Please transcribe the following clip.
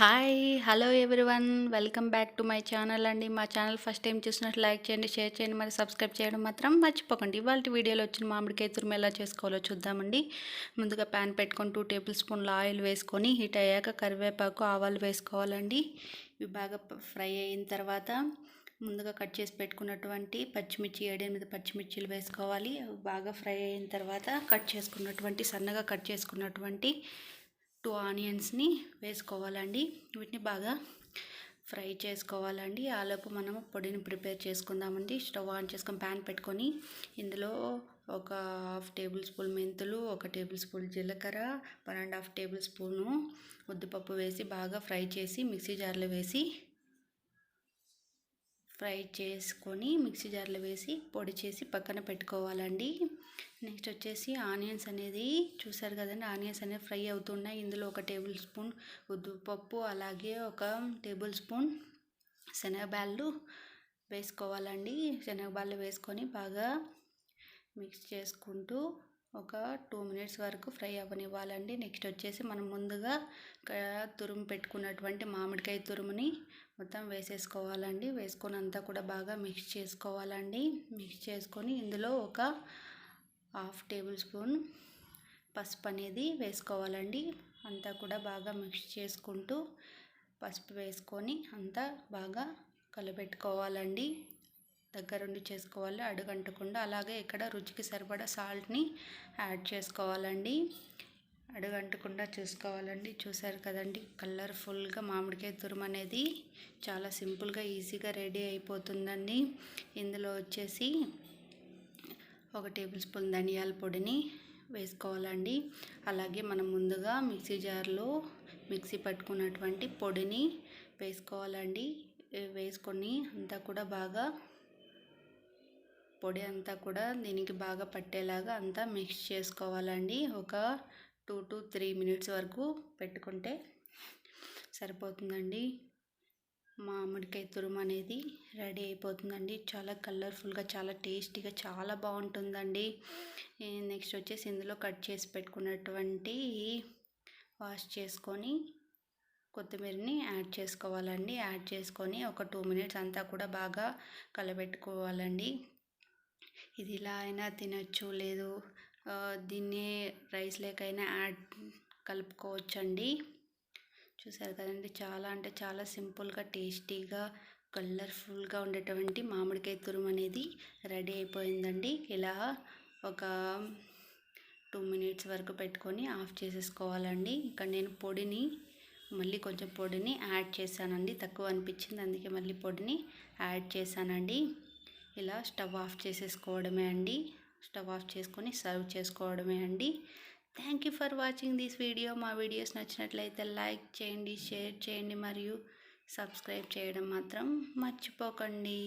Hi hello everyone welcome back to my channel అండి. మా channel first time చూసినట్లు like చేయండి షేర్ చేయండి మరి సబ్స్క్రైబ్ చేయడం మాత్రం మర్చిపోకండి. ఇవాళ వీడియోలో వచ్చిన మామిడికాయ తురుము ఎలా చేసుకోవాలో చూద్దామండి. ముందుగా ప్యాన్ పెట్టుకొని టూ టేబుల్ స్పూన్ల ఆయిల్ వేసుకొని హీట్ అయ్యాక కరివేపాకు ఆవాలు వేసుకోవాలండి. ఇవి బాగా ఫ్రై అయిన తర్వాత ముందుగా కట్ చేసి పెట్టుకున్నటువంటి పచ్చిమిర్చి ఏడెనిమిది పచ్చిమిర్చిలు వేసుకోవాలి. బాగా ఫ్రై అయిన తర్వాత కట్ చేసుకున్నటువంటి సన్నగా కట్ చేసుకున్నటువంటి టూ ఆనియన్స్ని వేసుకోవాలండి. వీటిని బాగా ఫ్రై చేసుకోవాలండి. ఆలోపు మనము పొడిని ప్రిపేర్ చేసుకుందామండి. స్టవ్ ఆన్ చేసుకొని ప్యాన్ పెట్టుకొని ఇందులో ఒక హాఫ్ టేబుల్ స్పూన్ మెంతులు ఒక టేబుల్ స్పూన్ జీలకర్ర one and half table spoon ఉద్దిపప్పు వేసి బాగా ఫ్రై చేసి మిక్సీ జార్లో వేసి ఫ్రై చేసుకొని మిక్సీ జార్లో వేసి పొడి చేసి పక్కన పెట్టుకోవాలండి. నెక్స్ట్ వచ్చేసి ఆనియన్స్ అనేది చూసారు కదండి ఆనియన్స్ అనేది ఫ్రై అవుతున్నాయి. ఇందులో ఒక టేబుల్ స్పూన్ ఉద్దుపప్పు అలాగే ఒక టేబుల్ స్పూన్ శనగబాళ్ళు వేసుకోవాలండి. శనగబాళ్ళు వేసుకొని బాగా మిక్స్ చేసుకుంటూ ఒక టూ మినిట్స్ వరకు ఫ్రై అవ్వనివ్వాలండి. నెక్స్ట్ వచ్చేసి మనం ముందుగా తురుము పెట్టుకున్నటువంటి మామిడికాయ తురుముని మొత్తం వేసేసుకోవాలండి. వేసుకొని అంతా కూడా బాగా మిక్స్ చేసుకోవాలండి. మిక్స్ చేసుకొని ఇందులో ఒక హాఫ్ టేబుల్ స్పూన్ పసుపు అనేది వేసుకోవాలండి. అంతా కూడా బాగా మిక్స్ చేసుకుంటూ పసుపు వేసుకొని అంతా బాగా కలపెట్టుకోవాలండి దగ్గరుండి చేసుకోవాలి అడుగంటకుండా అలాగే ఇక్కడ రుచికి సరిపడా సాల్ట్ని యాడ్ చేసుకోవాలండి. అడుగంటకుండా చూసుకోవాలండి. చూసారు కదండి కలర్ఫుల్గా మామిడికాయ తురుము అనేది చాలా సింపుల్గా ఈజీగా రెడీ అయిపోతుందండి. ఇందులో వచ్చేసి ఒక టేబుల్ స్పూన్ ధనియాల పొడిని వేసుకోవాలండి. అలాగే మనం ముందుగా మిక్సీ జార్లో మిక్సీ పట్టుకున్నటువంటి పొడిని వేసుకోవాలండి. వేసుకొని అంతా కూడా బాగా పొడి అంతా కూడా దీనికి బాగా పట్టేలాగా అంతా మిక్స్ చేసుకోవాలండి. ఒక టూ టు త్రీ మినిట్స్ వరకు పెట్టుకుంటే సరిపోతుందండి. మామిడికాయ తురుము అనేది రెడీ అయిపోతుందండి. చాలా కలర్ఫుల్గా చాలా టేస్టీగా చాలా బాగుంటుందండి. నెక్స్ట్ వచ్చేసి ఇందులో కట్ చేసి పెట్టుకున్నటువంటి వాష్ చేసుకొని కొత్తిమీరని యాడ్ చేసుకోవాలండి. యాడ్ చేసుకొని ఒక టూ మినిట్స్ అంతా కూడా బాగా కలబెట్టుకోవాలండి. ఇది ఇలా అయినా తినచ్చు లేదు దీన్ని రైస్ లేకైనా యాడ్ కలుపుకోవచ్చండి. చూసారు కదండి చాలా అంటే చాలా సింపుల్గా టేస్టీగా కలర్ఫుల్గా ఉండేటువంటి మామిడికాయ తురుము అనేది రెడీ అయిపోయిందండి. ఇలా ఒక టూ మినిట్స్ వరకు పెట్టుకొని ఆఫ్ చేసేసుకోవాలండి. ఇక్కడ నేను పొడిని మళ్ళీ కొంచెం పొడిని యాడ్ చేశానండి. తక్కువ అనిపించింది అందుకే మళ్ళీ పొడిని యాడ్ చేశానండి. ఇలా స్టవ్ ఆఫ్ చేసేసుకోవడమే అండి. స్టవ్ ఆఫ్ చేసుకొని సర్వ్ చేసుకోవడమే అండి. Thank you for watching this video మా వీడియోస్ నచ్చినట్లయితే లైక్ చేయండి షేర్ చేయండి మరియు సబ్స్క్రైబ్ చేయడం మాత్రం మర్చిపోకండి.